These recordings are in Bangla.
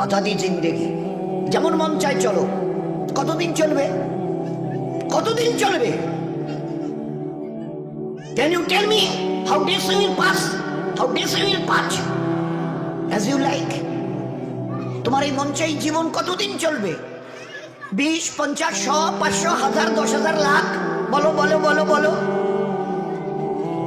আজাদি জিন্দেগি। যেমন মন চাই চলো। কতদিন চলবে? কতদিন চলবে? Can you tell me how days will pass? How days will pass? As you like. তোমার এই মন চাই জীবন কতদিন চলবে? বিশ, পঞ্চাশ, শ, পাঁচশো, হাজার, দশ হাজার লাখ। বলো বলো বলো বলো।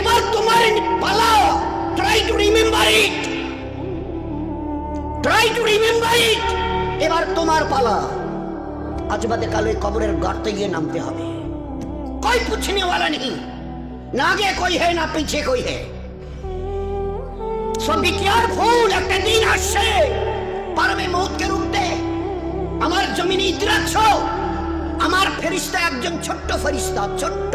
এবার তোমার পালা try to remember it try to remember it এবার তোমার পালা আজ বাদে কাল ওই কবরের গর্তে গিয়ে নামতে হবে कोई पूछने वाला नहीं না আগে কই হে না পিছে কই হে সো বি কেয়ারফুল একটা দিন আসছে পারবে মৌতকে রুখতে আমার জমিনে ইতরাচ্ছ আমার ফেরিস্তা একজন ছোট্ট ফেরিস্তা ছোট্ট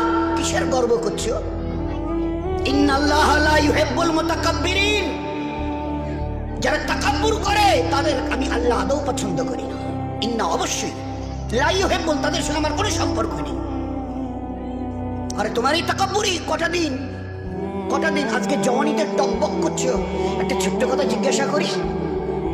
কিসের গর্ব করছ যারা তাকাব্বুর করে, তাদের আমি আল্লাহ আদৌ পছন্দ করি না। ইন্না অবশ্যই লা ইউহিব্বুল, তাদের সঙ্গে আমার কোনো সম্পর্ক নেই। আরে তোমার এই কটা দিন? কটা দিন? আজকে জওয়ানিতে টকবক করছ একটা ছোট্ট কথা জিজ্ঞাসা করি।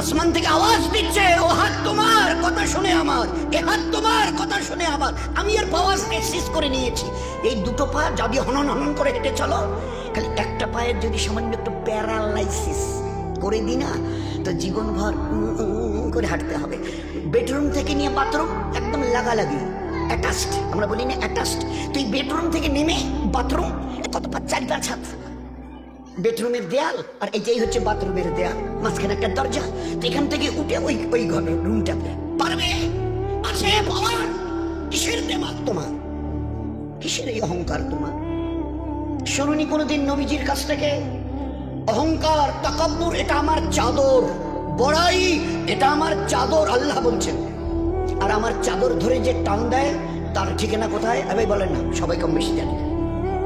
আসমান থেকে আওয়াজ দিচ্ছে, ও হাত তোমার, কথা শুনে আমার, এ হাত তোমার, কথা শুনে আমার। আমি এর পাওয়াজ শেষ করে নিয়েছি। এই দুটো পা যদি হনন হনন করে হেঁটে চলো। খালি একটা পায়ের যদি সামান্য একটু প্যারালাইসিস করে দিই না, তো জীবনভর করে হাঁটতে হবে। বেডরুম থেকে নিয়ে বাথরুম একদম লাগালাগি। অ্যাটাচড, আমরা বলি না অ্যাটাচড। তুই বেডরুম থেকে নেমে বাথরুম, কত পাঁচ চারি হাত বেডরুমের দেয়াল, আর এটাই হচ্ছে বাথরুমের দেয়াল। মাঝখানে একটা দরজা, তো এখান থেকে উঠে ওই ওই ঘর, রুমটা। পারবে? আছে পাওয়ার কিসের দেমাগ তোমার? কিসের এই অহংকার তোমার? শুনুনি কোনোদিন নবীজির কাছ থেকে? অহংকার, তাকাব্বুর, এটা আমার চাদর। বড়াই, এটা আমার চাদর, আল্লাহ বলছেন। আর আমার আমার চাদর ধরে যে টান দেয়, তার ঠিকানা কোথায়? আমি বলেন না, সবাই কম বেশি জানি।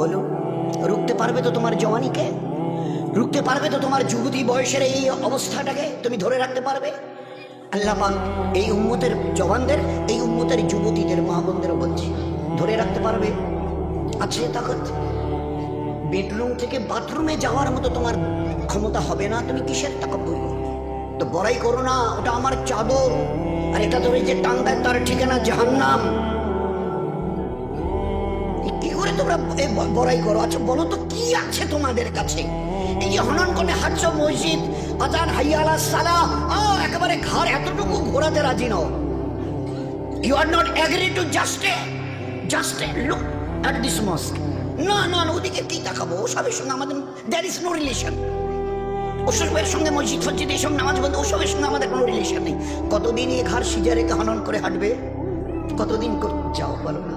বলো, রুখতে পারবে তো তোমার জওয়ানিকে? রুখতে পারবে তো তোমার যুবতী বয়সের এই অবস্থাটাকে তুমি ধরে রাখতে পারবে? আল্লাহ পাক এই উম্মতের জওয়ানদের, এই উম্মতের যুবতীদের মা বোনদেরও বলছি, ধরে রাখতে পারবে। আছে তাকত, বেডরুম থেকে বাথরুমে যাওয়ার মতো তোমার ক্ষমতা হবে না? তুমি কিসের তাকব্বর তো বড়াই করো না, ওটা আমার চাদর। আর এটা ধরে যে টান দেয় তার ঠিকানা জাহান্নাম। তোমরা বড়াই করো। আচ্ছা বলো তো, কি আছে তোমাদের কাছে? এই যে হনন মসজিদ, আজান হাইয়ালা সালা ও একেবারে ঘর এতটুকু ঘোরাতে রাজি নও। You are not to just just look at this mosque না না ওদিকে কি তাকাবো ওসবের সঙ্গে আমাদের দ্যার ইজ নো রিলেশন ওসবের সঙ্গে মসজিদ ফসজিদ এইসব নামাজ বন্ধ ওসবের সঙ্গে আমাদের কোনো রিলেশন নেই। কতদিন এই ঘর সিজা রেখে হনন করে হাঁটবে? কতদিন যাও, বলো না।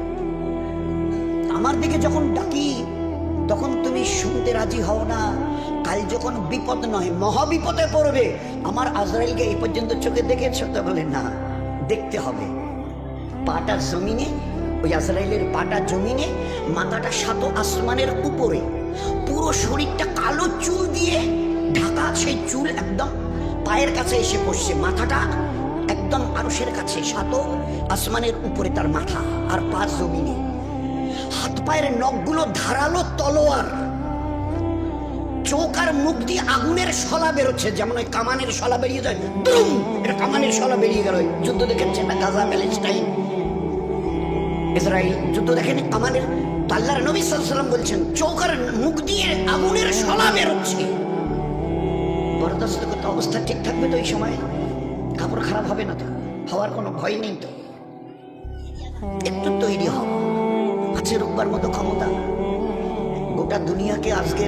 আমার দিকে যখন ডাকি, তখন তুমি শুনতে রাজি হও না। কাল যখন বিপদ নয়, মহাবিপদে পড়বে। আমার আজরাইলকে এই পর্যন্ত চোখে দেখেছ? তো বলে, না, দেখতে হবে। পাটা জমিনে, ওই আজরাইলের পাটা জমিনে, মাথাটা সাত আসমানের উপরে। পুরো শরীরটা কালো চুল দিয়ে ঢাকা, সেই চুল একদম পায়ের কাছে এসে পড়ছে। মাথাটা একদম আরসের কাছে, সাত আসমানের উপরে তার মাথা আর পা জমিনে। হাত পায়ের নখগুলো ধারালো তলোয়ার। চোখ আর মুখ দিয়ে আগুনের শলা বেরোচ্ছে, যেমন ওই কামানের শলা বেরিয়ে যায়, দুম! এটা কামানের শলা বেরিয়ে গেল। যুদ্ধ দেখেছেন না, গাজা, প্যালেস্টাইন? ইসরায়েল যুদ্ধ কামানের তো আল্লাহর নবী সাল্লাম বলছেন, চোখ আর মুখ দিয়ে আগুনের শলা বেরোচ্ছে। বরদাস্ত করতে অবস্থা ঠিক থাকবে তো এই সময়? কাপড় খারাপ হবে না তো? হওয়ার কোনো ভয় নেই তো? একটু তৈরি হও। আছে রোববার মতো ক্ষমতা। গোটা দুনিয়াকে আজকে,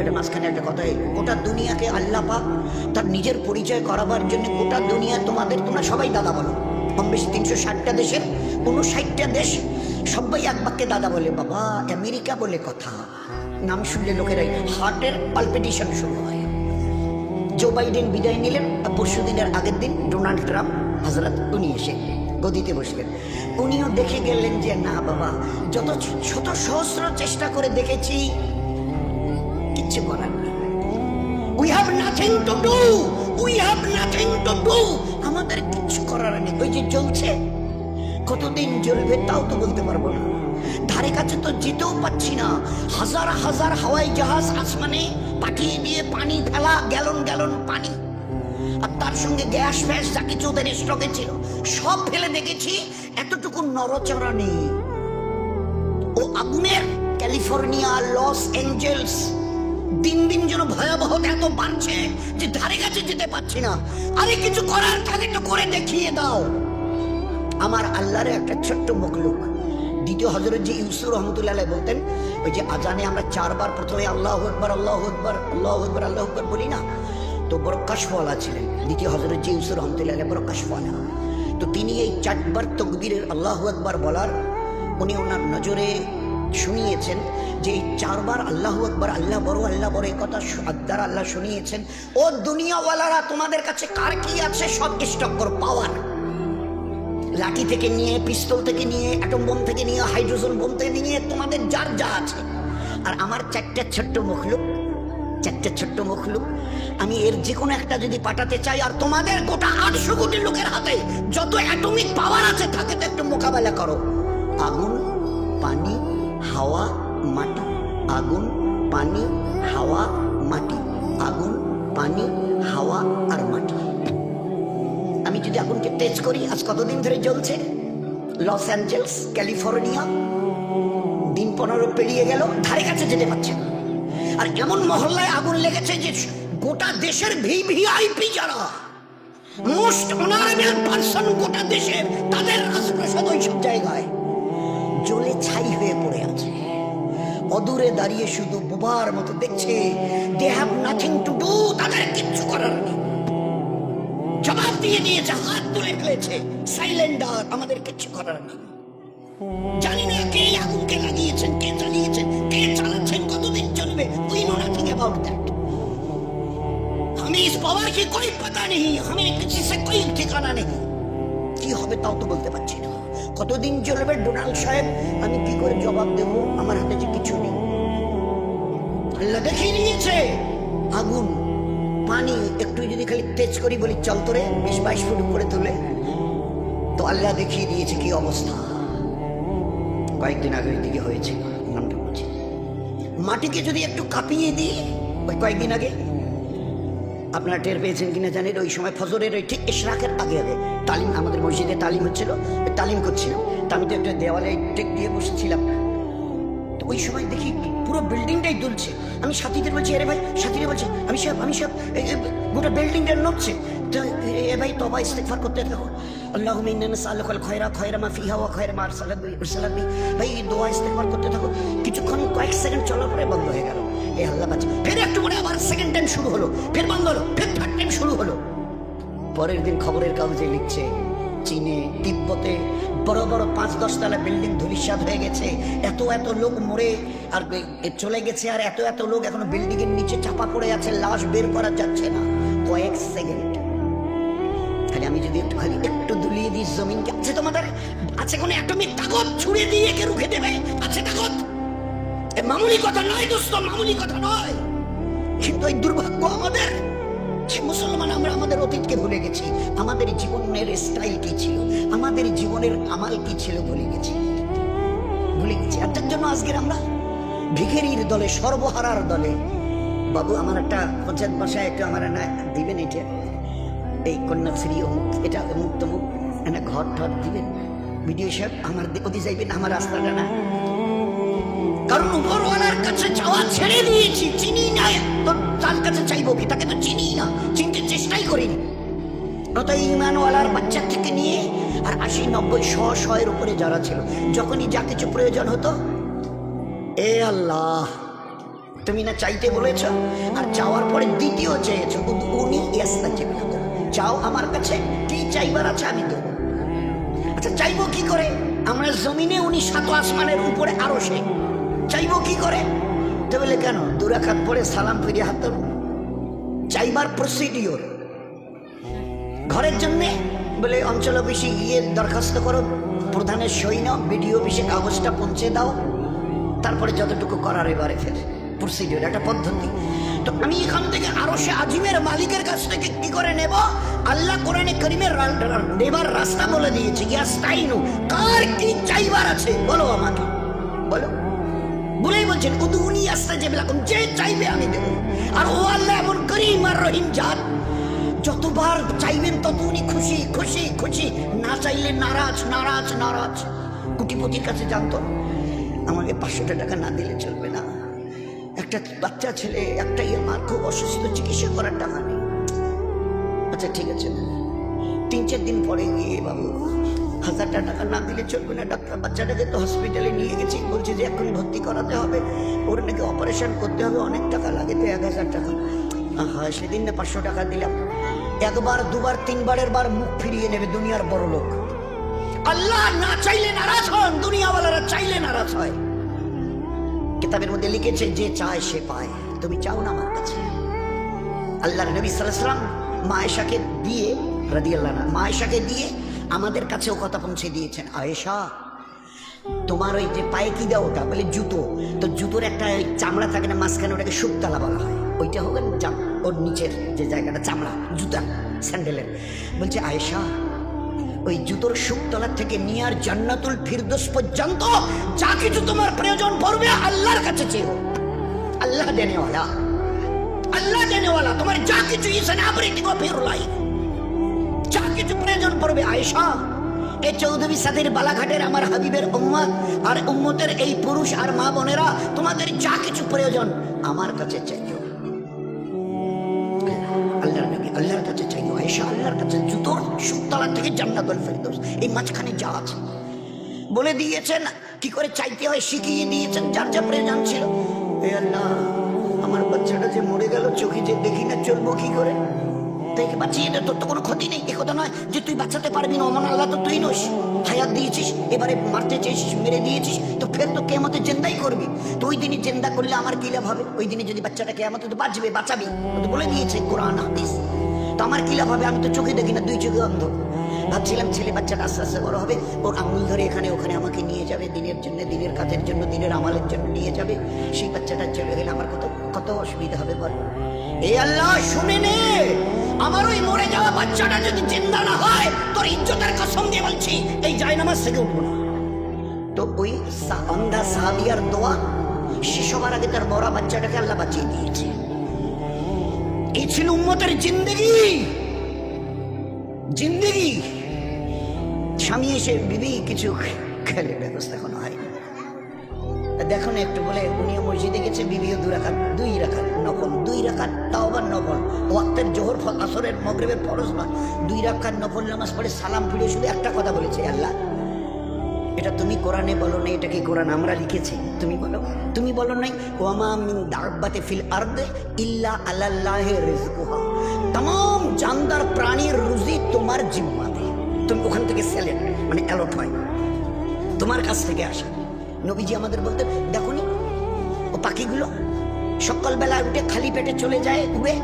এটা মাঝখানে একটা কথা গোটা দুনিয়াকে আল্লাহ পাক তার নিজের পরিচয় করাবার জন্য গোটা দুনিয়া তোমাদের, তোমরা সবাই দাদা বলো। কম বেশি তিনশো ষাটটা দেশের, উনষাটটা দেশ সবাই এক বাক্যে দাদা বলে, বাবা, আমেরিকা বলে কথা। নাম শুনলে লোকেরাই হার্টের পালপিটেশন শুরু হয়। জো বাইডেন বিদায় নিলেন পরশু দিনের আগের দিন ডোনাল্ড ট্রাম্প হাজরত উনি এসে গদিতে বসলেন। উনিও দেখে গেলেন যে, না বাবা, যত শত সহস্র চেষ্টা করে দেখেছি, কিচ্ছু করার নেই। We have nothing to do we have nothing to do আমাদের কিচ্ছু করার নেই। ওই যে জ্বলছে, কতদিন জ্বলবে তাও তো বলতে পারব না। ধারে কাছে তো যেতেও পাচ্ছি না। হাজার হাজার হাওয়াই জাহাজ আসমানে পাঠিয়ে দিয়ে পানি ফেলা, গ্যালন গ্যালন পানি। আর তার সঙ্গে গ্যাস ফ্যাস যা কিছু ওদের স্টকে ছিল। সব ফেলে দেখেছি, এতটুকু নরচড়া নেই। ও আগুনের ক্যালিফোর্নিয়া, লস এঞ্জেলস, দিন দিন যেন ভয়াবহ এত বাড়ছে যে ধারে কাছে যেতে পারছি না। আরে কিছু করার থাকে তো করে দেখিয়ে দাও। আমার আল্লাহর একটা ছোট্ট মখলুক, দ্বিতীয় হজরত যে ইউসুফ রহমতুল্লাহ বলতেন, ওই যে আজানে আমরা চারবার প্রথমে আল্লাহ আকবর আল্লাহ আকবর আল্লাহ আকবর আল্লাহ আকবর বলি না, তো বড় কাশফওয়ালা ছিলেন। দ্বিতীয় হজরত যে ইউসুফ রহমতুল্লাহ বড় তো তিনি এই চারবার তকবীরের আল্লাহ আকবর বলার উনি ওনার নজরে শুনিয়েছেন যে এই চারবার আল্লাহ আকবর, আল্লাহ বড় আল্লাহ বড় এই কথা আদার আল্লাহ শুনিয়েছেন। ও দুনিয়াওয়ালারা, তোমাদের কাছে কার কি আছে? সব স্টক করো পাওয়ার। লাঠি থেকে নিয়ে, পিস্তল থেকে নিয়ে অ্যাটম বোম থেকে নিয়ে হাইড্রোজেন বোম থেকে নিয়ে তোমাদের যার যা আছে। আর আমার চারটে ছোট্ট মুখলুক চারটে ছোট্ট মুখলুক আমি এর যে কোনো একটা যদি পাঠাতে চাই, আর তোমাদের গোটা আটশো কোটি লোকের হাতে যত অ্যাটমিক পাওয়ার আছে, তাকে তো একটু মোকাবেলা করো। আগুন, পানি, হাওয়া, মাটি। আগুন, পানি, হাওয়া, মাটি। আগুন, পানি, হাওয়া আর মাটি। আমি যদি আগুনকে টেচ করি, আজ কতদিন ধরে জ্বলছে? Los Angeles, California. দিন পনেরো পেরিয়ে গেল, ধারে কাছে যেতে পারছে না। আর এমন মহল্লায় আগুন লেগেছে যে গোটা দেশের ভিভিআইপি যারা মোস্ট অনারেবল পার্সন গোটা দেশের তাদের ওই সব জায়গায় জ্বলে ছাই হয়ে পড়ে আছে। অদূরে দাঁড়িয়ে শুধু বোবার মতো দেখছে they have nothing to do তাদের কিচ্ছু করার নেই। জবাব দিয়ে দিয়েছে হাত তুলে ফেলেছে সাইলেন্ডার আমাদের কিচ্ছু করার নেই। জানি না কে আগুনকে লাগিয়েছেন কে চালিয়েছেন কে চালাচ্ছেন কতদিন চলবে we know nothing about that हमें इस पावर की कोई पता नहीं हमें किसी से कोई ठिकाना नहीं কি হবে তাও তো বলতে পারছি না কতদিন চলবে ডোনাল্ড সাহেব আমি কি করে জবাব দেব আমার হাতে যে কিছু নেই আল্লাহ দেখিয়ে দিয়েছে আগুন পানি একটু যদি খালি তেজ করি বলি চল তোরে বিশ বাইশ ফুট উপরে তুলে তো আল্লাহ দেখিয়ে দিয়েছে কি অবস্থা কয়েকদিন আগে দিকে হয়েছে, নামটা বলছি। মাটিকে যদি একটু কাঁপিয়ে দিই, ওই কয়েকদিন আগে, আপনারা টের পেয়েছেন কিনা জানেন, ওই সময় ফজরের ওই ঠিক ইশরাকের আগে আগে তালিম, আমাদের মসজিদে তালিম হচ্ছিল তালিম করছিলাম। তা আমি তো একটা দেওয়ালে টেক দিয়ে বসেছিলাম। তো ওই সময় দেখি পুরো বিল্ডিংটাই দুলছে। আমি সাথীদের বলছি, আরে ভাই, সাথীরা বলছে, আমি সব আমি সব গোটা বিল্ডিংটা নড়ছে। ভাই তবা, ইস্তেগফার করতে থাকো। আল্লাহ নাসআলুকাল খয়রা খয়রা মা ফিহা ওয়া খয়রা মা আরসালাত ভাই, এই দোয়া ইস্তেগফার করতে থাকো। কিছুক্ষণ, কয়েক সেকেন্ড চলার পরে বন্ধ হয়ে গেল। এ আল্লাহ বাঁচা। ফের একটু পরে আবার সেকেন্ড টাইম শুরু হলো। ফের বন্ধ হলো। ফের থার্ড টাইম শুরু হলো। পরের দিন খবরের কাগজে লিখছে, চীনে, তিব্বতে বড় বড় পাঁচ দশতলা বিল্ডিং ধূলিসাৎ হয়ে গেছে। এত এত লোক মরে, আর চলে গেছে, আর এত এত লোক এখনও বিল্ডিং এর নিচে চাপা পড়ে আছে, লাশ বের করা যাচ্ছে না। কয়েক সেকেন্ড। খালি আমি যদি একটু খালি একটু দুলিয়ে দিই জমিনকে। আছে তোমাদের আছে কোনো? অ্যাটমিক তাগত ছুড়ে দিয়ে একে রুখে দেবে। আছে তাগত এ মামুলি কথা নয় দোস্ত মামুলি কথা নয়। কিন্তু এই দুর্ভাগ্য আমাদের। মুসলমান, আমরা আমাদের অতীতকে ভুলে গেছি। আমাদের জীবনের স্টাইল কি ছিল? আমাদের জীবনের আমাল কি ছিল ভুলে গেছি। ভুলে গেছি। আর যার জন্য আজকের আমরা ভিখেরির দলে, সর্বহারার দলে। বাবু, আমার একটা পঞ্চায়েত বাসায় একটু আমার না দিবেন এটা এই কন্যাশ্রী অমুক এটা অমুক তমুক একটা ঘর টর দিবেন। ভিডিও সাহেব, আমার ওদি যাইবেন আমার রাস্তাটা না। কারণ উপরওয়ালার কাছে ছেড়ে দিয়েছি, চিনি না। তার কাছে চাইব কি, তাকে তো চিনি না। চিনতে চেষ্টাই করিনি। ইমানওয়ালার বাচ্চা থেকে নিয়ে আর আশি, নব্বই, শ, শয়ের উপরে যারা ছিল, যখনই যা কিছু প্রয়োজন হতো, এ আল্লাহ, তুমি না চাইতে বলেছ, আর চাওয়ার পরে দ্বিতীয় চেয়েছ উনি ইয়াস্তা চেপে চাও আমার কাছে। কি চাইবার আছে আমি দেবো। আচ্ছা চাইব কি করে? আমরা জমিনে উনি সাত আসমানের উপরে আরও সে। চাইব কি করে? তো বলে, কেন? দুরাখাত পরে সালাম ফিরিয়ে হাত ধরবো। চাইবার প্রসিডিওর ঘরের জন্যে? বলে, অঞ্চল অফিসে গিয়ে দরখাস্ত করো। প্রধানের সই নাও, বিডিও অফিসে কাগজটা পৌঁছে দাও। তারপরে যতটুকু করার এবারে ফের প্রসিডিওর একটা পদ্ধতি। তো আমি এখান থেকে আরও সে আজিমের মালিকের কাছ থেকে কি করে নেব? আল্লাহ কোরআনে করিমের নেবার রাস্তা বলে দিয়েছে। ইয়াস্তাইনু, কার কি চাইবার আছে? বলো আমাকে। বলো। বলেই বলছেন, উদুনি আস্তা যে লাকুম, যে চাইবে আমি দেব। আর ও আল্লাহ এমন করিম আর রহিম জাত। যতবার চাইবেন তত উনি খুশি খুশি খুশি। না চাইলে নারাজ নারাজ নারাজ। কুটিপতির কাছে জানতো, আমাকে পাঁচশোটা টাকা না দিলে চলবে না। একটা বাচ্চা ছেলে, একটাই আমার খুব অসুস্থ, চিকিৎসা করার টাকা নেই। আচ্ছা ঠিক আছে। তিন, চার দিন পরে গিয়ে বাবু হাজারটা টাকা না দিলে চলবে না। ডাক্তার বাচ্চাটাকে তো হসপিটালে নিয়ে গেছি। বলছে যে এখন ভর্তি করাতে হবে। ওর নাকি অপারেশন করতে হবে। অনেক টাকা লাগে তো, এক হাজার টাকা। হ্যাঁ সেদিন না পাঁচশো টাকা দিলাম। একবার, দুবার, তিনবারের বার মুখ ফিরিয়ে নেবে দুনিয়ার বড় লোক আল্লাহ না চাইলে নারাজ হন, দুনিয়াওয়ালারা চাইলে নারাজ হয়। কিতাবের মধ্যে লিখেছে, যে চায় সে পায়। তুমি চাও না আমার কাছে? আল্লাহর নবী সাল্লাম মায়েশাকে দিয়ে, রাদিয়াল্লাহ না মায়েশাকে দিয়ে আমাদের কাছেও কথা পৌঁছে দিয়েছেন। আয়েশা, তোমার ওই যে পায়ে কি দাও ওটা? বলে জুতো। তো জুতোর একটা চামড়া থাকে না, মাঝখানে ওটাকে শুকতালা বলা হয়। ওইটা হোক ওর নিচের যে জায়গাটা, চামড়া, জুতা, স্যান্ডেলের। বলছে, আয়েশা ওই জুতোর শুকতলা থেকে নিয়ার জান্নাতুল ফিরদোস পর্যন্ত যা কিছু তোমার প্রয়োজন পড়বে আল্লাহর কাছে চেয়েও। আল্লাহ দেনেওয়ালা। আল্লাহ দেনেওয়ালা, তোমার যা কিছু ইস এন এভরিথিং অফ যা কিছু প্রয়োজন পড়বে আয়েশা। এই চৌধুরী সাদের বালাঘাটের আমার হাবিবের উম্মত আর উম্মতের এই পুরুষ আর মা বোনেরা তোমাদের যা কিছু প্রয়োজন আমার কাছে চাইও। আল্লাহর নবী, আল্লাহর কাছে চাইও। আয়েশা আল্লাহর কাছে জুতোর সুতলা থেকে জান্নাতুল ফেরদৌস, এই মাঝখানে যা আছে। বলে দিয়েছেন, কি করে চাইতে হয় শিখিয়ে দিয়েছেন, যার যা প্রয়োজন ছিল। এ আল্লাহ, আমার বাচ্চাটা যে মরে গেল, চোখে যে দেখি না, চলবো কি করে? দেখে বাঁচিয়ে দে, তোর তো কোনো ক্ষতি নেই। এ কথা নয় যে তুই বাঁচাতে পারবি না, অমন আল্লাহ তো তুই নোস। হায়াত দিয়েছিস, এবারে মারতে চেয়েছিস, মেরে দিয়েছিস, তো ফের তো কেমতে জেন্দাই করবি। তো ওই দিনই জেন্দা করলে আমার কি হবে? ওই দিনে যদি বাচ্চাটা কেমতে তো বাঁচবে, বাঁচাবি। বলে দিয়েছে কোরআন, হাদিস। তো আমার কি লাভ হবে? আমি তো চোখে দেখি না, দুই চোখে অন্ধ। ভাবছিলাম ছেলে বাচ্চাটা আস্তে আস্তে বড় হবে, ওর আঙুল ধরে এখানে ওখানে আমাকে নিয়ে যাবে, দিনের জন্য, দিনের কাজের জন্য, দিনের আমালের জন্য নিয়ে যাবে। সেই বাচ্চাটা চলে গেলে আমার কত কত অসুবিধা হবে বল। এই আল্লাহ, শুনে নে! আমার ওই মরে যাওয়া বাচ্চাটা যদি জিন্দা না হয়, তোর ইজ্জতের কসম দিয়ে বলছি, এই জায়নামাজ থেকে উঠবো না। তো ওই অন্ধা সাহাবিয়ার দোয়া সে সবার আগে তার মরা বাচ্চাটাকে আল্লাহ বাঁচিয়ে দিয়েছে। এই ছিল উম্মতের জিন্দগি। জিন্দগি। স্বামী এসে বিবি কিছু খেলে ব্যবস্থা কোনো হয়নি। দেখুন একটু বলে, উনিও মসজিদে গেছে, বিবিও দু রাখাত, দুই রাখাত, নকল, দুই রাখাত তাও আবার নকল। ওয়াক্তের জোহর আসরের, মগরেবের ফরজ নয় দুই রাখাত নকল নামাজ পড়ে সালাম ফিরে শুধু একটা কথা বলেছে, আল্লাহ। এটা তুমি কোরআনে বলো না এটা কি কোরআন আমরা লিখেছি? তুমি বলো। তুমি বলো নাই, ওয়ামা মিন দাব্বাতে ফিল আর্দ ইল্লা রিজকুহা। জানদার প্রাণীর রুজি তোমার জিম্মাতে। তুমি ওখান থেকে সেলে মানে অ্যালোট হয়। তোমার কাছ থেকে আসে। নবীজি আমাদের বলতেন, দেখো নি, ও পাখিগুলো সকালবেলা উঠে খালি পেটে চলে যায় উবে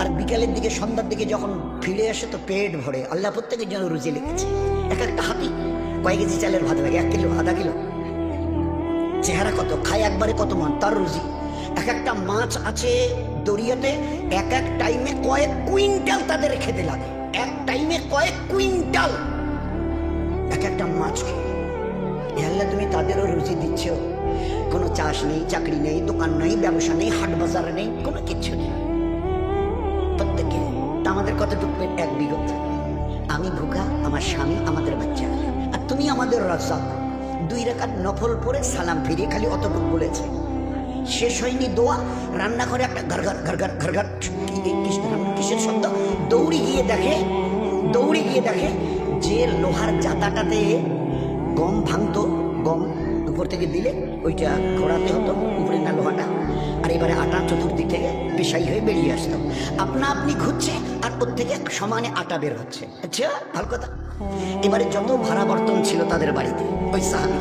আর বিকালের দিকে সন্ধ্যার দিকে যখন ফিরে আসে তো পেট ভরে আল্লাহ প্রত্যেকের জন্য রুজি লিখেছে। এক একটা হাতি কয়েক কেজি চালের ভাত লাগে? এক কিলো আধা কিলো। চেহারা কত? খায় একবারে কত মান? তার রুজি। এক একটা মাছ আছে দরিয়াতে এক এক টাইমে কয়েক কুইন্টাল তাদের খেতে লাগে। এক টাইমে কয়েক কুইন্টাল। এক একটা মাছ খেয়ে। আল্লাহ, তুমি তাদেরও রুজি দিচ্ছ। কোনো চাষ নেই, চাকরি নেই, দোকান নেই, ব্যবসা নেই, হাট বাজার নেই, কোনো কিছু নেই। আমাদের কতটুকু? এক বিগত আমি ভুকা আমার স্বামী, আমাদের বাচ্চা। আর তুমি আমাদের রাজাক দুই রেখার নফল পরে সালাম ফিরিয়ে খালি অতটুকু বলেছে। শেষ হয়নি দোয়া, রান্নাঘরে একটা ঘরঘর ঘরঘর ঘরঘর কিসের শব্দ? দৌড়ি গিয়ে দেখে, দৌড়ে গিয়ে দেখে যে লোহার জাতাটাতে গম ভাঙতো, গম উপর থেকে দিলে ওইটা ঘোরাতে হতো উপরে না লোহাটা আর এবারে আটা চতুর্দিক থেকে পেশাই হয়ে বেরিয়ে আসতো আপনা আপনি ঘুরছে আর ওর থেকে সমানে আটা বের হচ্ছে আচ্ছা ভালো কথা এবারে যত ভাড়া বর্তন ছিল তাদের বাড়িতে ওই সাহাবি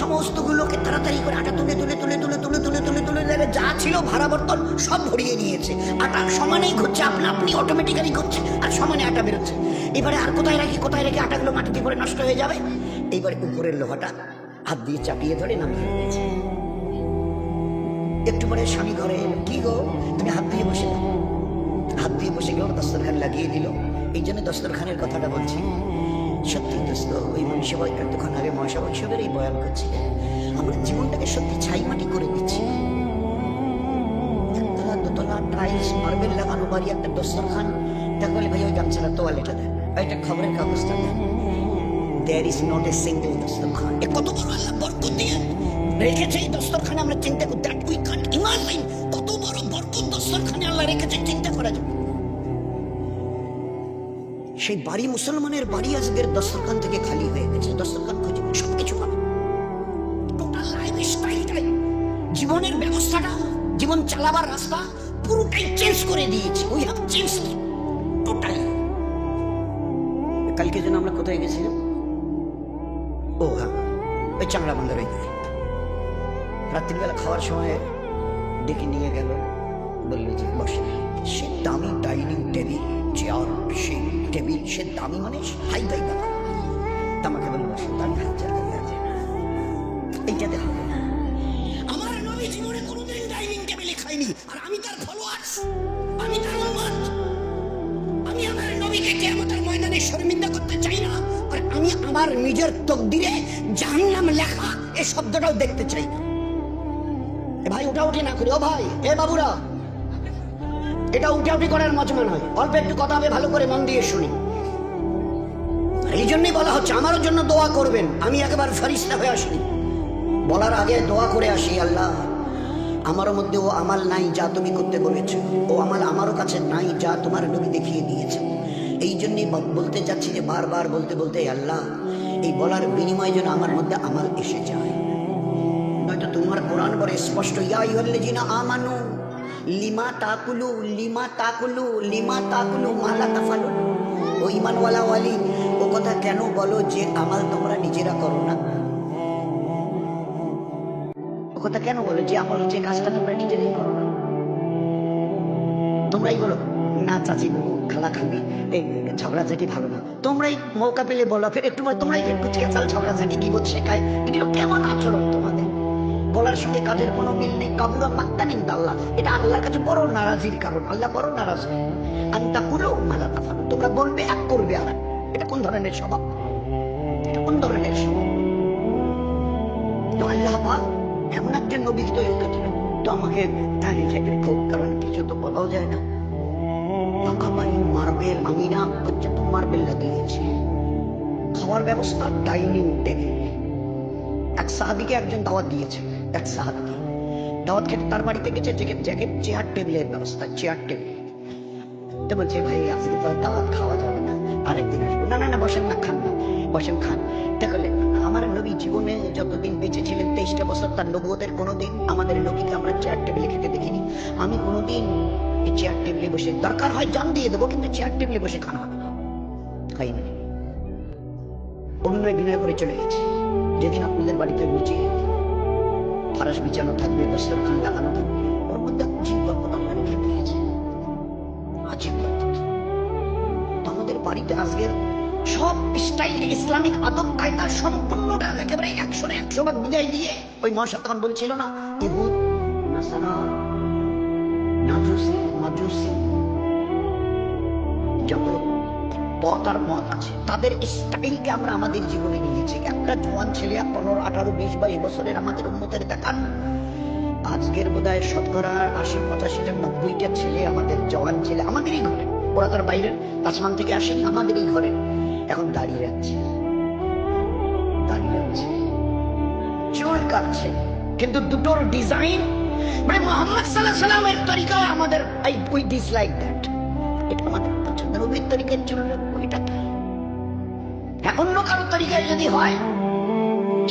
সমস্তগুলোকে তাড়াতাড়ি করে আটা তুলে তুলে তুলে তুলে তুলে তুলে তুলে তুলে দেখে যা ছিল ভাড়া বর্তন সব ভরিয়ে নিয়েছে আটা সমানেই ঘুরছে আপনা আপনি অটোমেটিক্যালি ঘুরছে আর সমানে আটা বেরোচ্ছে এবারে আর কোথায় রাখি কোথায় রেখে আটাগুলো মাটিতে পরে নষ্ট হয়ে যাবে এইবারে উপরের লোহাটা হাত দিয়ে চাপিয়ে ধরে নামিয়ে দিয়েছে একটু পরে স্বামী ঘরে কি গো, তুমি হাত দিয়ে বসে হাত দিয়ে বসে গেল দস্তরখান লাগিয়ে দিল। এই জন্য দস্তরখানের কথাটা বলছি। সত্যি দোস্ত, ওই মনীষা বয় একটুক্ষণ আগে মহাসা বৈশবের এই বয়ান করছিলেন। আমরা জীবনটাকে সত্যি ছাই মাটি করে দিচ্ছি। একতলা, দোতলা, টাইলস, মার্বেল লাগানো বাড়ি, একটা দস্তরখান। দেখা বলে ভাই ওই গামছাটা তোয়ালেটা দেন। একটা খবরের কাগজটা দেন। There is not a single দস্তরখান এ কত বড় আল্লাহ বরকত দিয়ে রেখেছে এই দস্তরখানে আমরা চিন্তা করি দ্যাট উই কান্ট ইমাজিন কত বড় বরকত দস্তরখানে আল্লাহ রেখেছে চিন্তা করা যায় সেই বাড়ি মুসলমানের বাড়ি আজকের দস্তরখান থেকে খালি হয়ে গেছে। দস্তরখান খুঁজে সবকিছু পাবে। টোটাল লাইফ স্টাইলটাই জীবনের ব্যবস্থাটা জীবন চালাবার রাস্তা পুরোটাই চেঞ্জ করে দিয়েছি। উই হ্যাভ চেঞ্জ চাংড়া ওই দিকে। রাত্রিবেলা খাওয়ার সময় ডেকে নিয়ে গেল, বলল যে, বসে, সে দামি ডাইনিং টেবিল, চেয়ার সে টেবিল, সে দামি মানে হাই ফাই ব্যাপার। তা আমাকে বলল, বসে তার হাজার টাকা আছে এইটাতে হবে আমার নবী জীবনে কোনোদিন ডাইনিং টেবিলে খাইনি, আর আমি তার ফলোয়ার্স আমি তার আমার নিজের তকদিরে জাহান্নাম লেখা এই শব্দটাও দেখতে চাই। না ভাই ওটা উঠি না করি ও ভাই, এ বাবুরা, এটা উঠে, উঠি করার মজমা নয়। অল্প একটু কথা হবে, ভালো করে মন দিয়ে শুনি। এই জন্যই বলা হচ্ছে, আমারও জন্য দোয়া করবেন। আমি একেবারে ফারিস্তা হয়ে আসিনি বলার আগে দোয়া করে আসি, আল্লাহ, আমারও মধ্যে ও আমাল নাই যা তুমি করতে বলেছ। ও আমাল আমারও কাছে নাই যা তোমার নবী দেখিয়ে দিয়েছে এই জন্যই বলতে চাচ্ছি যে বারবার বলতে বলতে আল্লাহ, এই বলার বিনিময় যেন আমার মধ্যে আমাল এসে যায়। নয়তো তোমার কোরআন বলে স্পষ্ট, ইয়া ইউহাল্লাযিনা আমানু, লিমা তাকুলু লিমা তাকুলু লিমা তাকুলু মালা তাফালুন ও ইমানওয়ালা ওয়ালি, ও কথা কেন বলো যে আমাল তোমরা নিজেরা করো না? ও কথা কেন বলো যে আমল যে কাজটা তোমরা নিজেরাই করো না? তোমরাই বলো না চাচি, খালা খাবি এই ভালো না। তোমরাই মৌকা পেলে ফের একটু তোমরাই একটু ঝগড়াঝাটি কি এগুলো কেমন আচরণ তোমাদের? বলার সঙ্গে কোনো মিল নেই আল্লাহ। এটা আল্লাহর কাছে বড় নারাজির কারণ, আল্লাহ বড় নারাজ। পুরো তোমরা বলবে এক করবে আর। এটা কোন ধরনের স্বভাব? এটা কোন ধরনের স্বভাব? তো এমন একজন নবী তৈরি তো আমাকে দাঁড়িয়ে খুব কারণ কিছু তো বলাও যায় না। পাকা বাড়ি মার্বেল, আমি না পর্যন্ত মার্বেল লাগিয়েছি খাওয়ার ব্যবস্থা ডাইনিং টেবিল। এক সাহাবিকে একজন দাওয়াত দিয়েছে, এক সাহাবিকে। দাওয়াত খেতে তার বাড়িতে গেছে জ্যাকেট জ্যাকেট চেয়ার টেবিলের ব্যবস্থা চেয়ার টেবিল তো বলছে, ভাই আজকে তো দাওয়াত খাওয়া যাবে না। আরেকদিন না না না, বসেন না, খান না, বসেন, খান। দেখলে আমার নবী জীবনে যতদিন বেঁচে ছিলেন, তেইশটা বছর তার নবুয়তের কোনোদিন আমাদের নবীকে আমরা চেয়ার টেবিলে খেতে দেখিনি। আমি কোনোদিন চেয়ার টেবিলে বসে। দরকার হয় জান দিয়ে দেবো, কিন্তু চেয়ার টেবিলে বসে খানা খাইনি অন্য বিনয় করে চলে গেছে। যেদিন আপনাদের বাড়িতে নিচে ফারাস বিছানো থাকবে বস্ত্র খান লাগানো থাকবে, ওর মধ্যে গেছে। বাড়িতে আজকের সব স্টাইল ইসলামিক আদব কায়দা সম্পূর্ণটা একেবারে একশো একশো ভাগ বিদায় দিয়ে ওই মহাশা বলছিল না ইহুদ নাসারা নাজুসি মাজুসি যত পথ আর মত আছে। তাদের স্টাইলকে আমরা আমাদের জীবনে নিয়েছি। একটা জোয়ান ছেলে পনেরো, আঠারো, বিশ বাইশ বছরের আমাদের উন্মতের দেখান। আজকের বোধ হয় শতকরা আশি পঁচাশিটা নব্বইটা ছেলে আমাদের জওয়ান ছেলে। আমাদেরই ঘরে। ওরা তার বাইরের আসমান থেকে আসে আমাদেরই ঘরে। এখন দাঁড়িয়ে আছে। দাঁড়িয়ে আছে। চুল কাটছে। কিন্তু দুটোর ডিজাইন মানে মোহাম্মদ সাল্লাহ সাল্লামের তরিকা আমাদের আই উই ডিসলাইক দ্যাট এটা আমাদের পছন্দ নবীর তরিকার রাখব এটা কি? হ্যাঁ অন্য কারোর তরিকায় যদি হয়,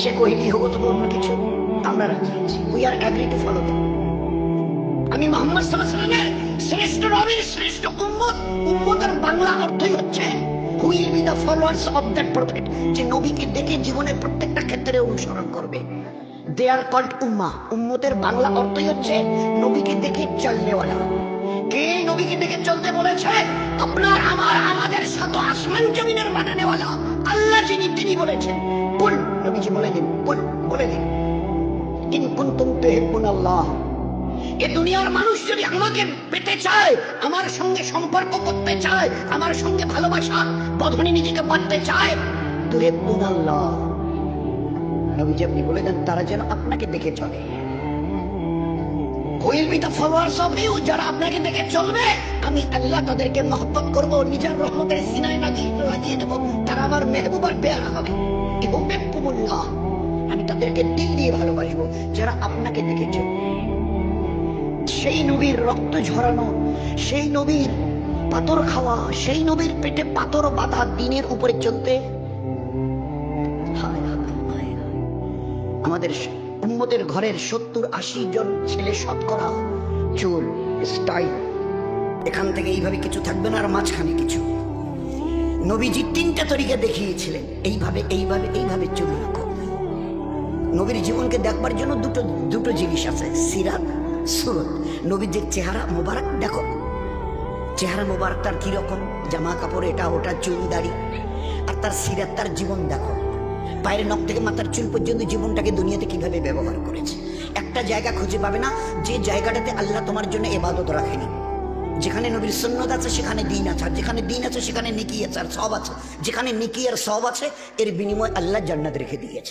সে কহিলি হোক তবে অন্য কিছু। আমরা রাজি আছি। We are agree to follow আমি মোহাম্মদ সাল্লাল্লাহু আলাইহি ওয়াসাল্লামের শ্রেষ্ঠ নবীর শ্রেষ্ঠ উম্মত, উম্মতের বাংলা অর্থই হচ্ছে who will be the followers of that prophet যে নবীকে দেখে জীবনের প্রত্যেকটা ক্ষেত্রে অনুসরণ দে আর কল্ড উম্মা। উম্মতের বাংলা অর্থই হচ্ছে নবীকে দেখে চলনেওয়ালা কে নবীকে দেখে চলতে বলেছে? আপনার আমার, আমাদের সাথে আসমান জমিনের বানানেওয়ালা। আল্লাহ যিনি, তিনি বলেছেন বল নবীজি বলে দিন বল বলে দিন। ইন কুনতুম তুহিব্বুন আল্লাহ এ দুনিয়ার মানুষ যদি আমাকে পেতে চায়, আমার সঙ্গে সম্পর্ক করতে চায়, আমার সঙ্গে ভালোবাসা, বধনে নিজেকে বাঁধতে চায় তুহিব্বুন আল্লাহ নবীজি আপনি বলে দেন তারা যেন আপনাকে দেখে চলে। যারা আপনাকে দেখে চলবে, আমি আল্লাহ তাদেরকে মহব্বত করব, নিজের রহমতের দেবো, তারা আমার মেহবুবার হবে আমি তাদেরকে দিল দিয়ে ভালোবাসবো, যারা আপনাকে দেখে চলবে। সেই নবীর রক্ত ঝরানো, সেই নবীর পাথর খাওয়া, সেই নবীর পেটে পাথর বাঁধা দিনের উপরে চলতে আমাদের উম্মতের ঘরের সত্তর আশি জন ছেলে শতকরা। চুল স্টাইল এখান থেকে এইভাবে কিছু থাকবে না, আর মাঝখানে কিছু। নবীজি তিনটা তরিকা দেখিয়েছিলেন। এইভাবে এইভাবে এইভাবে চুল রাখো। নবীর জীবনকে দেখবার জন্য দুটো দুটো জিনিস আছে, সিরাত, সুরত। নবীজির চেহারা মোবারক, দেখো। চেহারা মোবারক তার কীরকম? জামা কাপড় এটা, ওটা, চুল, দাড়ি। আর তার সিরাত, তার জীবন, দেখো। পায়ের নখ থেকে মাথার চুল পর্যন্ত জীবনটাকে দুনিয়াতে কীভাবে ব্যবহার করেছে? একটা জায়গা খুঁজে পাবে না, যে জায়গাটাতে আল্লাহ তোমার জন্য এবাদত রাখেনি যেখানে নবীর সন্ন্যত আছে, সেখানে দিন আছে, আর যেখানে দিন আছে, সেখানে নিকি আছে, আর সব আছে। যেখানে নিকি আর সব আছে, এর বিনিময় আল্লাহ জান্নাত রেখে দিয়েছে।